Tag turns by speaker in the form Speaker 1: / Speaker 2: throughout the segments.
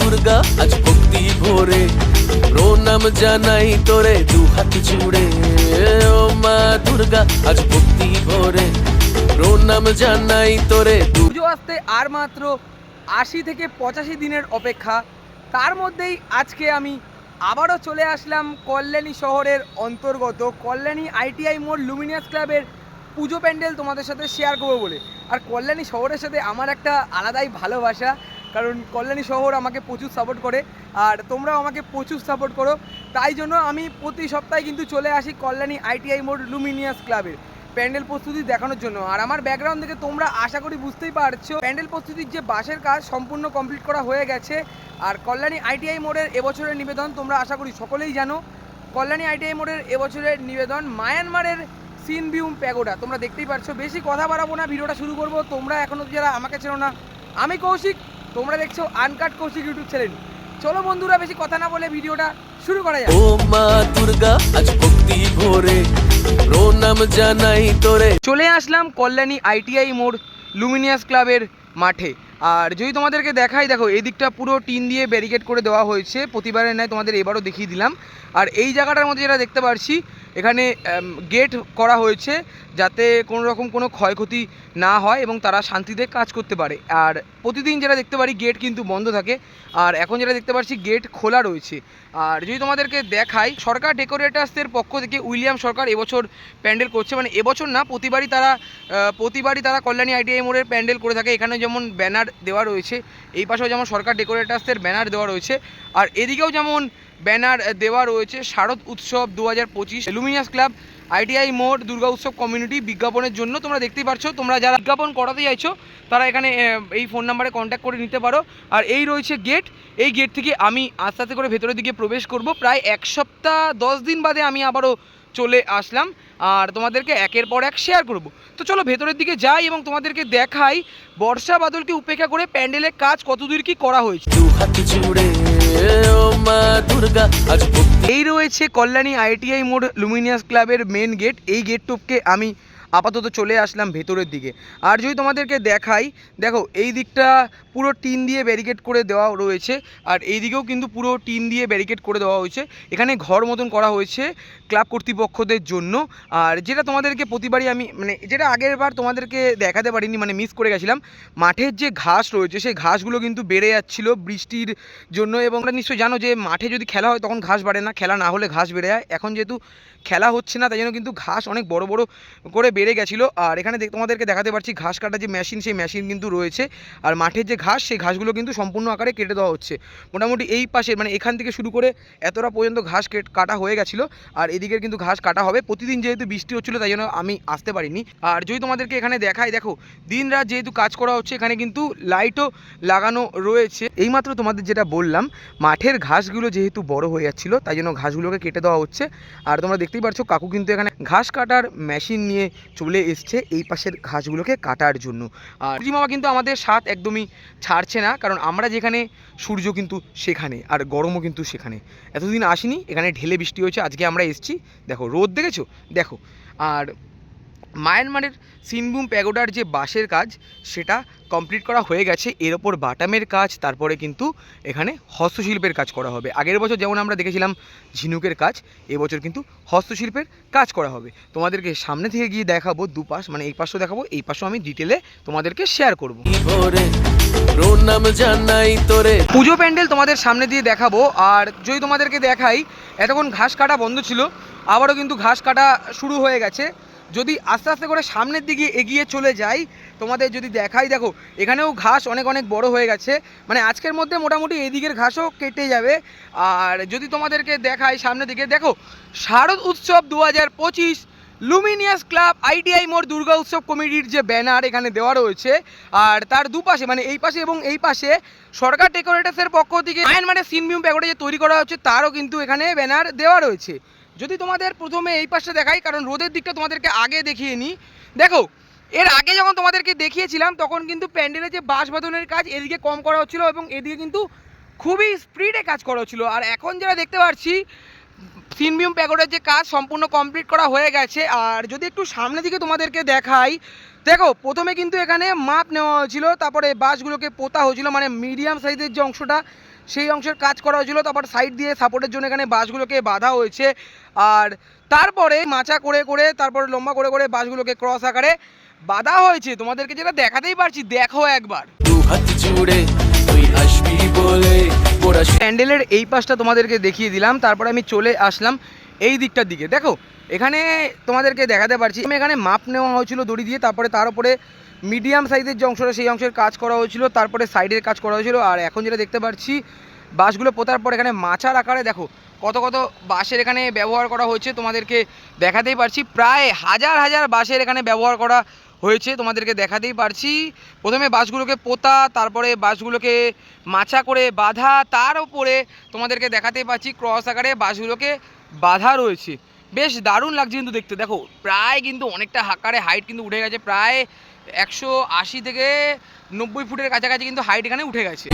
Speaker 1: দুর্গা, আজ ভক্তি ভরে। প্রণাম জানাই তোরে দু হাত জুড়ে। ও মা দুর্গা, আজ ভক্তি ভরে। প্রণাম জানাই তোরে
Speaker 2: পুজো আসতে আর মাত্র আশি থেকে পঁচাশি দিনের অপেক্ষা। তার মধ্যেই আজকে আমি আবারও চলে আসলাম কল্যাণী শহরের অন্তর্গত কল্যাণী আইটিআই মোড় লুমিনিয়াস ক্লাবের পুজো প্যান্ডেল তোমাদের সাথে শেয়ার করব বলে। আর কল্যাণী শহরের সাথে আমার একটা আলাদাই ভালোবাসা কারণ কল্যাণী শহর আমাকে প্রচুর সাপোর্ট করে আর তোমরাও আমাকে প্রচুর সাপোর্ট করো। তাই জন্য আমি প্রতি সপ্তাহে কিন্তু চলে আসি কল্যাণী আইটিআই মোড় লুমিনিয়াস ক্লাবের প্যান্ডেল প্রস্তুতি দেখানোর জন্য। আর আমার ব্যাকগ্রাউন্ড থেকে তোমরা আশা করি বুঝতেই পারছ, প্যান্ডেল প্রস্তুতির যে বাসের কাজ সম্পূর্ণ কমপ্লিট করা হয়ে গেছে। আর কল্যাণী আইটিআই মোড়ের এবছরের নিবেদন তোমরা আশা করি সকলেই জানো। কল্যাণী আইটিআই মোড়ের এবছরের নিবেদন মায়ানমারের সিন সিনবিউম প্যাগোডা তোমরা দেখতেই পারছ, বেশি কথা বাড়াবো না, ভিডিওটা শুরু করব। তোমরা এখনও যারা আমাকে চেনো না, আমি কৌশিক তোমরা দেখছ আনকাট কৌশিক ইউটিউব চ্যানেল চলো বন্ধুরা বেশি কথা না বলে ভিডিওটা শুরু করা যাক।
Speaker 1: ও মা দুর্গা আজ ভক্তি ভরে প্রণাম জানাই তোরে।
Speaker 2: চলে আসলাম কল্যাণী আইটিআই মোড় লুমিনিয়াস ক্লাবের মাঠে। আর যদি তোমাদেরকে দেখাই দেখো এই দিকটা পুরো টিন দিয়ে ব্যারিকেড করে দেওয়া হয়েছে। প্রতিবারের ন্যায় তোমাদের এবারও দেখিয়ে দিলাম। আর এই জায়গাটার মধ্যে যেটা দেখতে পারছি এখানে গেট করা হয়েছে যাতে কোনো রকম কোনো ক্ষয়ক্ষতি না হয় এবং তারা শান্তিতে কাজ করতে পারে। আর প্রতিদিন যেটা দেখতে পারি গেট কিন্তু বন্ধ থাকে। আর এখন যেটা দেখতে পাচ্ছি গেট খোলা রয়েছে। আর যদি তোমাদেরকে দেখাই, সরকার ডেকোরেটার্সদের পক্ষ থেকে উইলিয়াম সরকার এবছর প্যান্ডেল করছে। মানে এবছর না, প্রতিবারই তারা প্রতিবারই তারা কল্যাণী আইটিআই মোড়ের প্যান্ডেল করে থাকে। এখানে যেমন ব্যানার দেওয়া রয়েছে, এই পাশেও যেমন সরকার ডেকোরেটার্সদের ব্যানার দেওয়া রয়েছে। আর এদিকেও যেমন ব্যানার দেওয়া রয়েছে, শারদ উৎসব দু হাজার পঁচিশ। লুমিনিয়াস ক্লাব আইটিআই মোড়, দুর্গা উৎসব কমিউনিটি বিজ্ঞাপনের জন্য তোমরা দেখতেই পারছ। তোমরা যারা বিজ্ঞাপন করাতে চাইছো, তারা এখানে এই ফোন নাম্বারে কন্ট্যাক্ট করে নিতে পারো। আর এই রয়েছে গেট এই গেট থেকে আমি আস্তে আস্তে করে ভেতরের দিকে প্রবেশ করব। প্রায় এক সপ্তাহ, দশ দিন বাদে আমি আবারও চলে আসলাম। আর তোমাদেরকে একের পর এক শেয়ার করব। তো চলো ভেতরের দিকে যাই এবং তোমাদেরকে দেখাই বর্ষা বাদলকে উপেক্ষা করে প্যান্ডেলের কাজ কতদূর কি করা হয়েছে। এই রয়েছে কল্যাণী আইটিআই মোড় লুমিনিয়াস ক্লাবের মেন গেট এই গেট টপকে আমি আপাতত চলে আসলাম ভেতরের দিকে। আর যদি তোমাদেরকে দেখাই, দেখো, এই দিকটা পুরো টিন দিয়ে ব্যারিকেড করে দেওয়া রয়েছে। আর এই দিকেও কিন্তু পুরো টিন দিয়ে ব্যারিকেড করে দেওয়া হয়েছে। এখানে ঘর মতন করা হয়েছে ক্লাব কর্তৃপক্ষদের জন্য। আর যেটা তোমাদেরকে প্রতিবারই আমি মানে যেটা আগের বার তোমাদেরকে দেখাতে পারিনি মানে মিস করে গেছিলাম, মাঠের যে ঘাস রয়েছে, সেই ঘাসগুলো কিন্তু বেড়ে যাচ্ছিল বৃষ্টির জন্য। এবং তোমরা নিশ্চয়ই জানো যে মাঠে যদি খেলা হয়, তখন ঘাস বাড়ে না। খেলা না হলে ঘাস বেড়ে যায়। এখন যেহেতু খেলা হচ্ছে না, তাই জন্য কিন্তু ঘাস অনেক বড় বড় করে বেড়ে গেছিল। আর এখানে তোমাদেরকে দেখাতে পারছি, ঘাস কাটার যে মেশিন সেই মেশিন কিন্তু রয়েছে। আর মাঠের যে ঘাস, সেই ঘাসগুলো কিন্তু সম্পূর্ণ আকারে কেটে দেওয়া হচ্ছে। মোটামুটি এই পাশে মানে এখান থেকে শুরু করে এতটা পর্যন্ত ঘাস কেট- হয়ে গেছিল। আর এদিকের কিন্তু ঘাস কাটা হবে। প্রতিদিন যেহেতু বৃষ্টি হচ্ছিল, তাই জন্য আমি আসতে পারিনি। আর যদি তোমাদেরকে এখানে দেখাই, দেখো দিন রাত যেহেতু কাজ করা হচ্ছে, এখানে কিন্তু লাইটও লাগানো রয়েছে। এইমাত্র তোমাদের যেটা বললাম, মাঠের ঘাসগুলো যেহেতু বড় হয়ে যাচ্ছিল, তাই জন্য ঘাসগুলোকে কেটে দেওয়া হচ্ছে। আর তোমরা দেখতেই পারছ, কাকু কিন্তু এখানে ঘাস কাটার মেশিন নিয়ে চলে এসছে এই পাশের ঘাসগুলোকে কাটার জন্য। আর মামা কিন্তু আমাদের সাথ একদমই ছাড়ছে না, কারণ আমরা যেখানে, সূর্য কিন্তু সেখানে আর গরমও কিন্তু সেখানে। এতদিন আসিনি, এখানে ঢেলে বৃষ্টি হয়েছে, আজকে আমরা এসছি। দেখো, রোদ দেখেছ? দেখো, আর মায়ানমারের সিনবুম প্যাগোডার যে বাঁশের কাজ সেটা কমপ্লিট করা হয়ে গেছে। এর ওপর বাটামের কাজ তারপরে কিন্তু এখানে হস্তশিল্পের কাজ করা হবে। আগের বছর যেমন আমরা দেখেছিলাম ঝিনুকের কাজ এবছর কিন্তু হস্তশিল্পের কাজ করা হবে। তোমাদেরকে সামনে থেকে গিয়ে দেখাবো দুপাশ মানে এই পাশও দেখাবো এই পাশও আমি ডিটেলে তোমাদেরকে শেয়ার করব।
Speaker 1: ভরে প্রণাম জানাই তোরে।
Speaker 2: পুজো প্যান্ডেল তোমাদের সামনে দিয়ে দেখাবো আর যদি তোমাদেরকে দেখাই এতক্ষণ ঘাস কাটা বন্ধ ছিল আবারও কিন্তু ঘাস কাটা শুরু হয়ে গেছে। যদি আস্তে আস্তে করে সামনের দিকে এগিয়ে চলে যাই, তোমাদের যদি দেখাই, দেখো, এখানেও ঘাস অনেক অনেক বড় হয়ে গেছে। মানে আজকের মধ্যে মোটামুটি এদিকের ঘাসও কেটে যাবে। আর যদি তোমাদেরকে দেখাই সামনের দিকে, দেখো, শারদ উৎসব দু হাজার পঁচিশ লুমিনিয়াস ক্লাব আইটিআই মোড় দুর্গা উৎসব কমিটির যে ব্যানার এখানে দেওয়া রয়েছে। আর তার দুপাশে মানে এই পাশে এবং এই পাশে সরকার ডেকোরেটার্সের পক্ষ থেকে মানে সিনমিউম প্যাকেটে যে তৈরি করা হচ্ছে, তারও কিন্তু এখানে ব্যানার দেওয়া রয়েছে। যদি তোমাদের প্রথমে এই পাশে দেখাই, কারণ রোদের দিকটা তোমাদেরকে আগে দেখিয়ে নিই। দেখো, এর আগে যখন তোমাদেরকে দেখিয়েছিলাম, তখন কিন্তু প্যান্ডেলের যে বাঁশ বাঁধনের কাজ এদিকে কম করা হচ্ছিল এবং এদিকে কিন্তু খুবই স্পিডে কাজ করা হচ্ছিল। আর এখন যেটা দেখতে পাচ্ছি সিনবিউম প্যাগোডার যে কাজ সম্পূর্ণ কমপ্লিট করা হয়ে গেছে। আর যদি একটু সামনের দিকে তোমাদেরকে দেখাই, দেখো, প্রথমে কিন্তু এখানে মাপ নেওয়া হয়েছিল, তারপরে বাঁশগুলোকে পোতা হয়েছিল মানে মিডিয়াম সাইজের যে অংশটা সেই অংশের কাজ করা হয়েছিল তারপর সাইড দিয়ে সাপোর্টের জন্য এখানে বাঁশগুলোকে বাঁধা হয়েছে। আর তারপরে মাচা করে করে তারপরে লম্বা করে করে বাঁশগুলোকে ক্রস আকারে বাঁধা হয়েছে। তোমাদেরকে যেটা দেখাতেই পারছি দেখো একবার। প্যান্ডেলের এই পাশটা তোমাদেরকে দেখিয়ে দিলাম তারপরে আমি চলে আসলাম এই দিকটার দিকে। দেখো এখানে তোমাদেরকে দেখাতে পারছি আমি এখানে মাপ নেওয়া হয়েছিল দড়ি দিয়ে তারপরে তার উপরে মিডিয়াম সাইজের যে অংশটা, সেই অংশের কাজ করা হয়েছিল, তারপরে সাইডের কাজ করা হয়েছিল। আর এখন যেটা দেখতে পাচ্ছি, বাঁশগুলো পোতার পর এখানে মাচার আকারে দেখো, কত কত বাঁশের এখানে ব্যবহার করা হয়েছে, তোমাদেরকে দেখাতেই পারছি। প্রায় হাজার হাজার বাঁশের এখানে ব্যবহার করা হয়েছে, তোমাদেরকে দেখাতেই পারছি। প্রথমে বাঁশগুলোকে পোতা, তারপরে বাঁশগুলোকে মাচা করে বাঁধা, তার উপরে তোমাদেরকে দেখাতেই পারছি ক্রস আকারে বাঁশগুলোকে বাঁধা রয়েছে। বেশ দারুণ লাগছে কিন্তু দেখতে। দেখো প্রায় কিন্তু অনেকটা হাকারে হাইট কিন্তু উঠে গেছে প্রায় একশো আশি থেকে নব্বই ফুটের কাছাকাছি কিন্তু হাইট এখানে উঠে গেছে।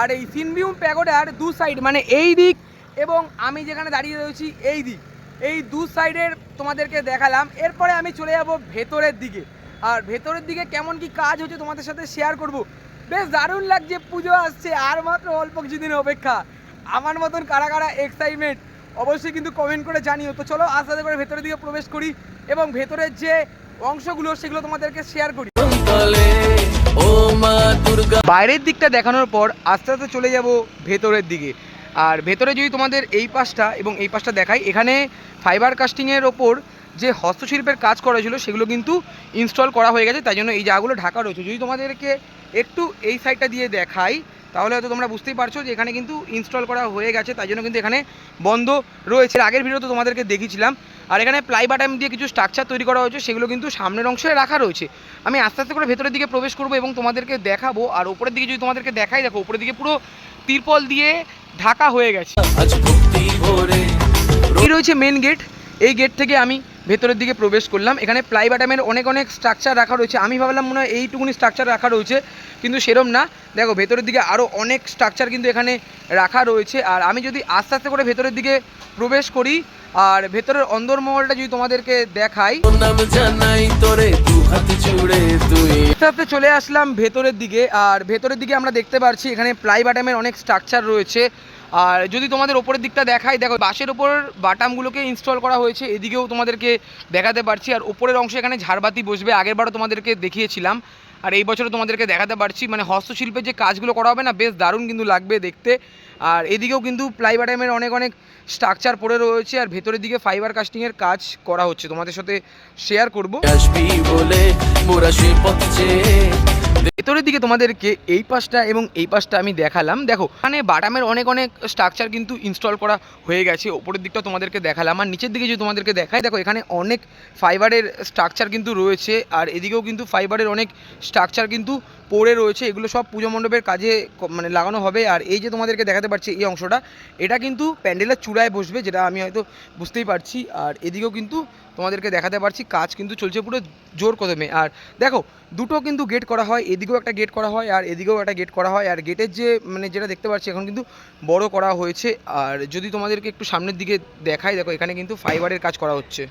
Speaker 2: আর এই সিনবিউম প্যাগোডার দু সাইড মানে এই দিক এবং আমি যেখানে দাঁড়িয়ে রয়েছি এই দিক। এই দু সাইডের তোমাদেরকে দেখালাম। এরপরে আমি চলে যাব ভেতরের দিকে। আর ভেতরের দিকে কেমন কি কাজ হচ্ছে তোমাদের সাথে শেয়ার করব। বেশ দারুণ লাগছে পুজো আসছে আর মাত্র অল্প কিছুদিন অপেক্ষা। আমার মতন কারা কারা এক্সাইটমেন্ট অবশ্যই কিন্তু কমেন্ট করে জানিও। তো চলো আস্তে আস্তে করে ভেতরের দিকে প্রবেশ করি এবং ভেতরের যে অংশগুলো সেগুলো তোমাদেরকে শেয়ার করি। বাইরের দিকটা দেখানোর পর আস্তে আস্তে চলে যাব ভেতরের দিকে। আর ভেতরে যদি তোমাদের এই পাশটা এবং এই পাশটা দেখাই, এখানে ফাইবার কাস্টিংয়ের ওপর যে হস্তশিল্পের কাজ করা ছিল সেগুলো কিন্তু ইনস্টল করা হয়ে গেছে। তাই জন্য এই জায়গাগুলো ঢাকা রয়েছে। যদি তোমাদেরকে একটু এই সাইডটা দিয়ে দেখাই তাহলে হয়তো তোমরা বুঝতেই পারছ যে এখানে কিন্তু ইনস্টল করা হয়ে গেছে তাই জন্য কিন্তু এখানে বন্ধ রয়েছে। আগের ভিডিওতে তোমাদেরকে দেখিয়েছিলাম আর এখানে প্লাই বাটাম দিয়ে কিছু স্ট্রাকচার তৈরি করা হয়েছে সেগুলো কিন্তু সামনের অংশে রাখা রয়েছে। আমি আস্তে আস্তে করে ভেতরের দিকে প্রবেশ করব এবং তোমাদেরকে দেখাবো আর ওপরের দিকে যদি তোমাদেরকে দেখাই দেখো উপরের দিকে পুরো তিরপল দিয়ে ঢাকা হয়ে গেছে। এই রয়েছে মেন গেট এই গেট থেকে আমি ভেতরের দিকে প্রবেশ করলাম। এখানে প্লাই বাটামের অনেক অনেক স্ট্রাকচার রাখা রয়েছে। আমি ভাবলাম মনে হয় এইটুকুনি স্ট্রাকচার রাখা রয়েছে, কিন্তু সেরম না। দেখো, ভেতরের দিকে আরও অনেক স্ট্রাকচার কিন্তু এখানে রাখা রয়েছে। আর আমি যদি আস্তে আস্তে করে ভেতরের দিকে প্রবেশ করি, আর ভেতরের অন্দরমহলটা যদি তোমাদেরকে দেখাই। আস্তে আস্তে চলে আসলাম ভেতরের দিকে। আর ভেতরের দিকে আমরা দেখতে পাচ্ছি এখানে প্লাই বাটামের অনেক স্ট্রাকচার রয়েছে। আর যদি তোমাদের ওপরের দিকটা দেখাই, দেখো বাসের ওপর বাটামগুলোকে ইনস্টল করা হয়েছে, এদিকেও তোমাদেরকে দেখাতে পারছি। আর ওপরের অংশে এখানে ঝাড়বাতি বসবে আগেরবারও তোমাদেরকে দেখিয়েছিলাম। আর এই বছরও তোমাদেরকে দেখাতে পারছি মানে হস্তশিল্পের যে কাজগুলো করা হবে না, বেশ দারুণ কিন্তু লাগবে দেখতে। আর এদিকেও কিন্তু প্লাই বাটামের অনেক অনেক স্ট্রাকচার পড়ে রয়েছে, আর ভেতরের দিকে ফাইবার কাস্টিংয়ের কাজ করা হচ্ছে। তোমাদের সাথে শেয়ার করব।
Speaker 1: বলে মোরা পথ।
Speaker 2: ভেতরের দিকে তোমাদেরকে এই পাশটা এবং এই পাশটা আমি দেখালাম। দেখো মানে বাটামের অনেক অনেক স্ট্রাকচার কিন্তু ইনস্টল করা হয়ে গেছে। ওপরের দিকটা তোমাদেরকে দেখালাম। আর নিচের দিকে যদি তোমাদেরকে দেখাই, দেখো, এখানে অনেক ফাইবারের স্ট্রাকচার কিন্তু রয়েছে। আর এদিকেও কিন্তু ফাইবারের অনেক স্ট্রাকচার কিন্তু পড়ে রয়েছে। এগুলো সব পুজো মণ্ডপের কাজে মানে লাগানো হবে। আর এই যে তোমাদেরকে দেখাতে পারছি এই অংশটা, এটা কিন্তু প্যান্ডেলের চূড়ায় বসবে, যেটা আমি হয়তো বুঝতেই পারছি। আর এদিকেও কিন্তু তোমাদেরকে দেখাতে পারছি, কাজ কিন্তু চলছে পুরো জোর কদমে। আর দেখো, দুটো কিন্তু গেট করা হয়। এদিকেও একটা গেট করা হয়, আর এদিকেও একটা গেট করা হয়, আর গেটের যে মানে যেটা দেখতে পাচ্ছি এখন কিন্তু বড় করা হয়েছে। আর যদি তোমাদেরকে একটু সামনের দিকে দেখাই, দেখো এখানে কিন্তু ফাইবারের কাজ করা হচ্ছে।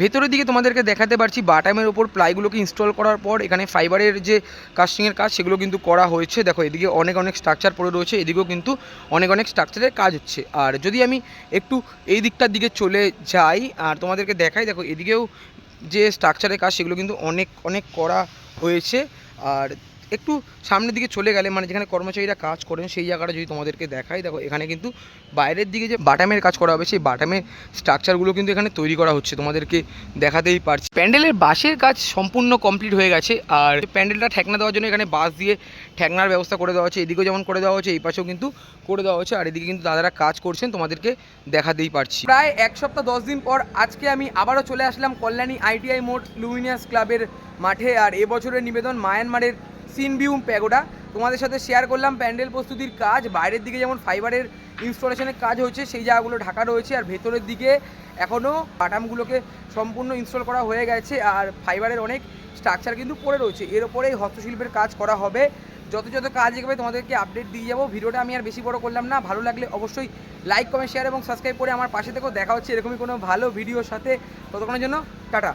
Speaker 2: ভেতরের দিকে তোমাদেরকে দেখাতে পারছি বাটামের ওপর প্লাইগুলোকে ইনস্টল করার পর, এখানে ফাইবারের যে কাস্টিংয়ের কাজ, সেগুলো কিন্তু করা হয়েছে। দেখো, এদিকে অনেক অনেক স্ট্রাকচার পড়ে রয়েছে, এদিকেও কিন্তু অনেক অনেক স্ট্রাকচারের কাজ হচ্ছে। আর যদি আমি একটু এই দিকটার দিকে চলে যাই, আর তোমাদেরকে দেখাই, দেখো, এদিকেও যে স্ট্রাকচারের কাজ সেগুলো কিন্তু অনেক অনেক করা হয়েছে। আর একটু সামনের দিকে চলে গেলে মানে যেখানে কর্মচারীরা কাজ করেন, সেই জায়গাটা যদি তোমাদেরকে দেখাই, দেখো এখানে কিন্তু বাইরের দিকে যে বাটামের কাজ করা হবে, সেই বাটামের স্ট্রাকচারগুলো কিন্তু এখানে তৈরি করা হচ্ছে, তোমাদেরকে দেখাতেই পারছি। প্যান্ডেলের বাঁশের কাজ সম্পূর্ণ কমপ্লিট হয়ে গেছে, আর প্যান্ডেলটা ঠেকনা দেওয়ার জন্য এখানে বাঁশ দিয়ে ঠেকনার ব্যবস্থা করে দেওয়া হচ্ছে, এদিকেও যেমন করে দেওয়া হচ্ছে, এই পাশেও কিন্তু করে দেওয়া হচ্ছে, আর এদিকে কিন্তু দাদারা কাজ করছেন, তোমাদেরকে দেখাতেই পারছি। প্রায় এক সপ্তাহ দশ দিন পর আজকে আমি আবারও চলে আসলাম কল্যাণী আইটিআই মোড লুমিনিয়াস ক্লাবের মাঠে, আর এবছরের নিবেদন মায়ানমারের সিনবিউম প্যাগোডা। তোমাদের সাথে শেয়ার করলাম প্যান্ডেল প্রস্তুতির কাজ। বাইরের দিকে যেমন ফাইবারের ইনস্টলেশনের কাজ হয়েছে, সেই জায়গাগুলো ঢাকা রয়েছে। আর ভেতরের দিকে এখনও বাটামগুলোকে সম্পূর্ণ ইনস্টল করা হয়ে গেছে। আর ফাইবারের অনেক স্ট্রাকচার কিন্তু পড়ে রয়েছে। এর ওপরেই হস্তশিল্পের কাজ করা হবে। যত যত কাজ এগোবে, তোমাদেরকে আপডেট দিয়ে যাব। ভিডিওটা আমি আর বেশি বড় করলাম না। ভালো লাগলে অবশ্যই লাইক কমেন্ট শেয়ার এবং সাবস্ক্রাইব করে আমার পাশে থেকেও দেখা হচ্ছে এরকমই কোনো ভালো ভিডিওর সাথে। ততক্ষণের জন্য, টাটা।